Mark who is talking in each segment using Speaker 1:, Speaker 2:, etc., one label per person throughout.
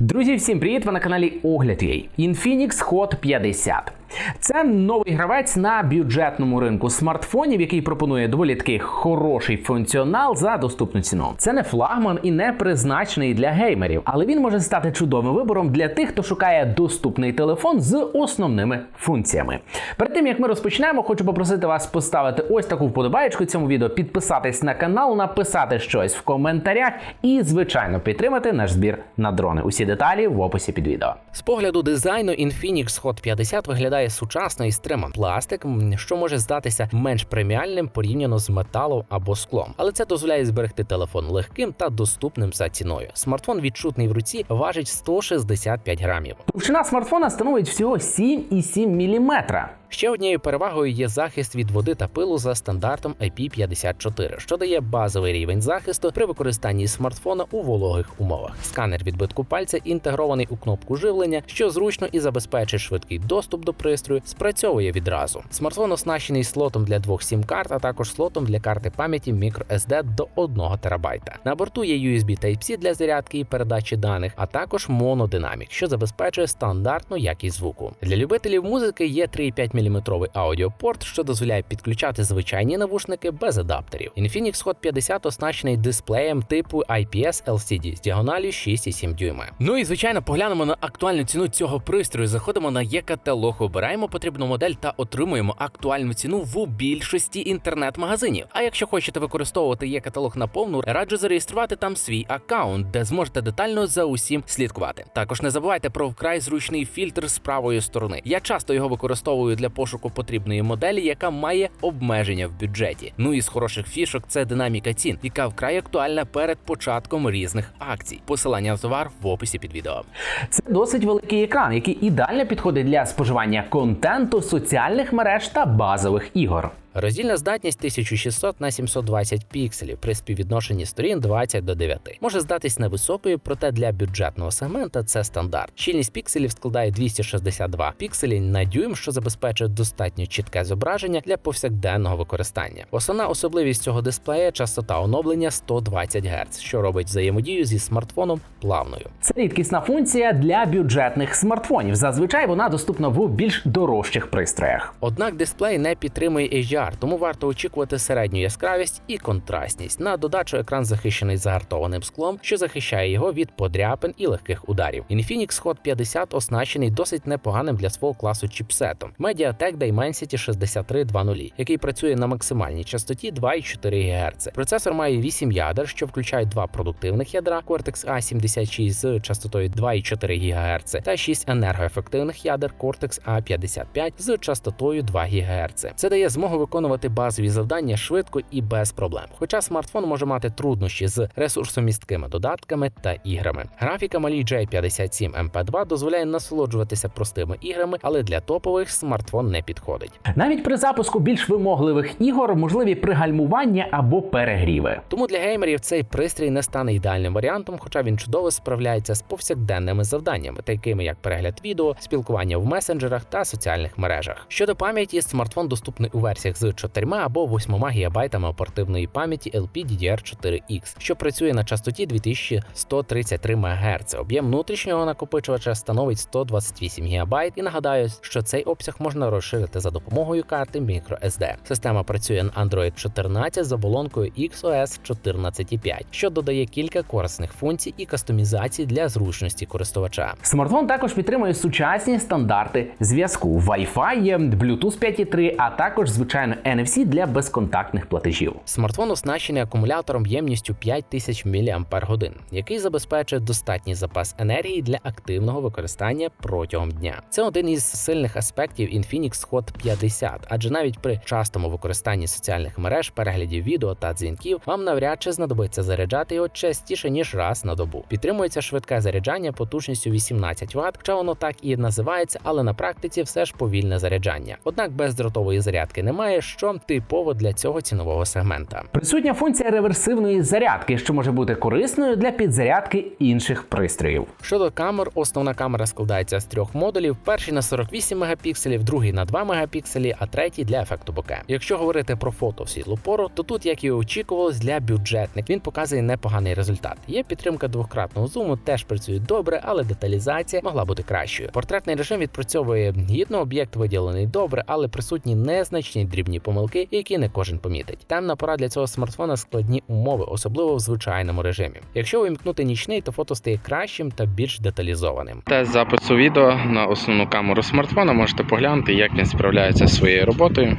Speaker 1: Друзі, всім привіт! Ви на каналі Огляд.ua. Infinix Hot 50. Це новий гравець на бюджетному ринку смартфонів, який пропонує доволі такий хороший функціонал за доступну ціну. Це не флагман і не призначений для геймерів, але він може стати чудовим вибором для тих, хто шукає доступний телефон з основними функціями. Перед тим як ми розпочнемо, хочу попросити вас поставити ось таку вподобаєчку цьому відео, підписатись на канал, написати щось в коментарях і, звичайно, підтримати наш збір на дрони. Усі деталі в описі під відео.
Speaker 2: З погляду дизайну Infinix Hot 50 виглядає сучасно і стриман. Пластик, що може здатися менш преміальним порівняно з металом або склом, але це дозволяє зберегти телефон легким та доступним за ціною. Смартфон відчутний в руці важить 165 грамів.
Speaker 1: Товщина смартфона становить всього 7,7 мм.
Speaker 2: Ще однією перевагою є захист від води та пилу за стандартом IP54, що дає базовий рівень захисту при використанні смартфона у вологих умовах. Сканер відбитку пальця інтегрований у кнопку живлення, що зручно і забезпечить швидкий доступ до пристрою, спрацьовує відразу. Смартфон оснащений слотом для двох сім-карт, а також слотом для карти пам'яті microSD до 1 терабайта. На борту є USB Type-C для зарядки і передачі даних, а також монодинамік, що забезпечує стандартну якість звуку. Для любителів музики є 3,5 мм аудіопорт, що дозволяє підключати звичайні навушники без адаптерів. Infinix Hot 50 оснащений дисплеєм типу IPS LCD з діагональю 6,7 дюйма. Ну і звичайно, поглянемо на актуальну ціну цього пристрою. Заходимо на є-каталог, обираємо потрібну модель та отримуємо актуальну ціну в більшості інтернет-магазинів. А якщо хочете використовувати є-каталог наповну, раджу зареєструвати там свій аккаунт, де зможете детально за усім слідкувати. Також не забувайте про вкрай зручний фільтр з правої сторони. Я часто його використовую для пошуку потрібної моделі, яка має обмеження в бюджеті. Ну і з хороших фішок це динаміка цін, яка вкрай актуальна перед початком різних акцій. Посилання на товар в описі під відео.
Speaker 1: Це досить великий екран, який ідеально підходить для споживання контенту, соціальних мереж та базових ігор.
Speaker 2: Роздільна здатність 1600 на 720 пікселів при співвідношенні сторін 20 до 9. Може здатись невисокою, проте для бюджетного сегмента це стандарт. Щільність пікселів складає 262 пікселі на дюйм, що забезпечує достатньо чітке зображення для повсякденного використання. Основна особливість цього дисплея частота оновлення 120 Гц, що робить взаємодію зі смартфоном плавною.
Speaker 1: Це рідкісна функція для бюджетних смартфонів. Зазвичай вона доступна в більш дорожчих пристроях.
Speaker 2: Однак дисплей не підтримує HDR, тому варто очікувати середню яскравість і контрастність. На додачу екран захищений загартованим склом, що захищає його від подряпин і легких ударів. Infinix Hot 50 оснащений досить непоганим для свого класу чіпсетом MediaTek Dimensity 6320, який працює на максимальній частоті 2,4 ГГц. Процесор має 8 ядер, що включають два продуктивних ядра Cortex A76 з частотою 2,4 ГГц та 6 енергоефективних ядер Cortex A55 з частотою 2 ГГц. Це дає змогу виконувати базові завдання швидко і без проблем. Хоча смартфон може мати труднощі з ресурсомісткими додатками та іграми. Графіка Mali J57 MP2 дозволяє насолоджуватися простими іграми, але для топових смартфон не підходить.
Speaker 1: Навіть при запуску більш вимогливих ігор можливі пригальмування або перегріви.
Speaker 2: Тому для геймерів цей пристрій не стане ідеальним варіантом, хоча він чудово справляється з повсякденними завданнями, такими як перегляд відео, спілкування в месенджерах та соціальних мережах. Щодо пам'яті, смартфон доступний у версіях з 4 або 8 ГБ оперативної пам'яті LPDDR4X, що працює на частоті 2133 МГц. Об'єм внутрішнього накопичувача становить 128 ГБ. І нагадаю, що цей обсяг можна розширити за допомогою карти microSD. Система працює на Android 14 з оболонкою XOS 14.5, що додає кілька корисних функцій і кастомізацій для зручності користувача.
Speaker 1: Смартфон також підтримує сучасні стандарти зв'язку Wi-Fi, Bluetooth 5.3, а також звичайно NFC для безконтактних платежів.
Speaker 2: Смартфон оснащений акумулятором ємністю 5000 мАч, який забезпечує достатній запас енергії для активного використання протягом дня. Це один із сильних аспектів Infinix Hot 50, адже навіть при частому використанні соціальних мереж, переглядів відео та дзвінків вам навряд чи знадобиться заряджати його частіше ніж раз на добу. Підтримується швидке заряджання потужністю 18 Вт, хоча воно так і називається, але на практиці все ж повільне заряджання. Однак бездротової зарядки немає. Виглядає, що типово для цього цінового сегмента.
Speaker 1: Присутня функція реверсивної зарядки, що може бути корисною для підзарядки інших пристроїв.
Speaker 2: Щодо камер, основна камера складається з трьох модулів: перший на 48 мегапікселів, другий на 2 мегапікселі, а третій для ефекту боке. Якщо говорити про фото в світлу пору, то тут, як і очікувалось, для бюджетних він показує непоганий результат. Є підтримка двократного зуму, теж працює добре, але деталізація могла бути кращою. Портретний режим відпрацьовує гідно, об'єкт виділений добре, але присутні незначні дрібні помилки, які не кожен помітить. Темна пора для цього смартфона складні умови, особливо в звичайному режимі. Якщо вимкнути нічний, то фото стає кращим та більш деталізованим.
Speaker 3: Тест запису відео на основну камеру смартфона можете поглянути, як він справляється зі своєю роботою.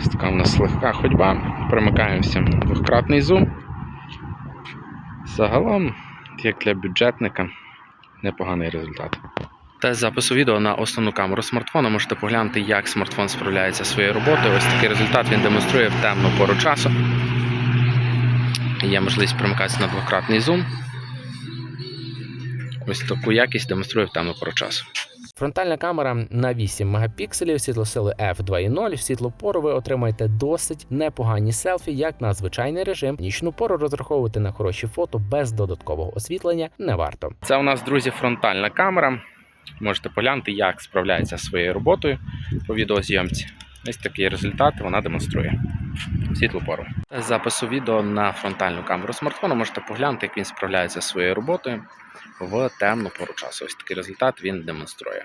Speaker 3: Ось така в нас легка ходьба. Примикаємося двократний зум. Загалом, як для бюджетника, непоганий результат. Тест запису відео на основну камеру смартфона можете поглянути, як смартфон справляється своєю роботою. Ось такий результат він демонструє в темну пору часу. Є можливість примикатися на двократний зум. Ось таку якість демонструє в темну пору часу.
Speaker 2: Фронтальна камера на 8 мегапікселів світлосили f2.0. В світлу пору ви отримаєте досить непогані селфі, як на звичайний режим. Нічну пору розраховувати на хороші фото без додаткового освітлення не варто.
Speaker 3: Це у нас, друзі, фронтальна камера. Можете поглянути, як справляється своєю роботою по відеозйомці. Ось такий результат вона демонструє. Світлу пору. З запису відео на фронтальну камеру смартфона можете поглянути, як він справляється зі своєю роботою в темну пору часу. Ось такий результат він демонструє.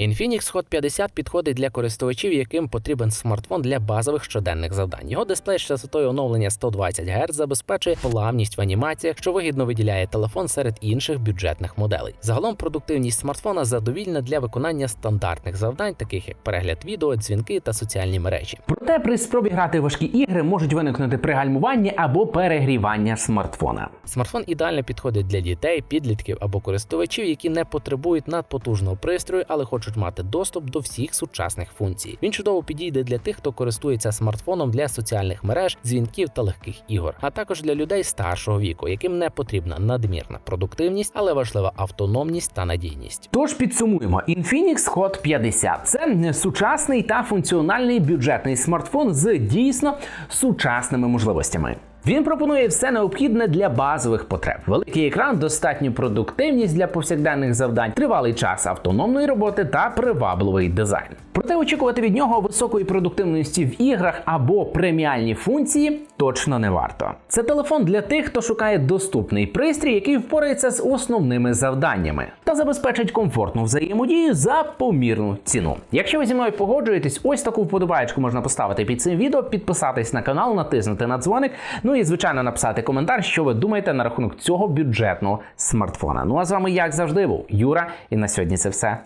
Speaker 2: Infinix Hot 50 підходить для користувачів, яким потрібен смартфон для базових щоденних завдань. Його дисплей з частотою оновлення 120 Гц забезпечує плавність в анімаціях, що вигідно виділяє телефон серед інших бюджетних моделей. Загалом продуктивність смартфона задовільна для виконання стандартних завдань, таких як перегляд відео, дзвінки та соціальні мережі.
Speaker 1: Проте при спробі грати в важкі ігри можуть виникнути пригальмування або перегрівання смартфона.
Speaker 2: Смартфон ідеально підходить для дітей, підлітків або користувачів, які не потребують надпотужного пристрою, але хочуть мати доступ до всіх сучасних функцій. Він чудово підійде для тих, хто користується смартфоном для соціальних мереж, дзвінків та легких ігор, а також для людей старшого віку, яким не потрібна надмірна продуктивність, але важлива автономність та надійність.
Speaker 1: Тож підсумуємо: Infinix Hot 50 – це сучасний та функціональний бюджетний смартфон з дійсно сучасними можливостями. Він пропонує все необхідне для базових потреб: великий екран, достатню продуктивність для повсякденних завдань, тривалий час автономної роботи та привабливий дизайн. Проте очікувати від нього високої продуктивності в іграх або преміальні функції точно не варто. Це телефон для тих, хто шукає доступний пристрій, який впорається з основними завданнями та забезпечить комфортну взаємодію за помірну ціну. Якщо ви зі мною погоджуєтесь, ось таку вподобаєчку можна поставити під цим відео, підписатись на канал, натиснути на дзвоник. Ну і звичайно написати коментар, що ви думаєте на рахунок цього бюджетного смартфона. Ну а з вами, як завжди, був Юра, і на сьогодні це все.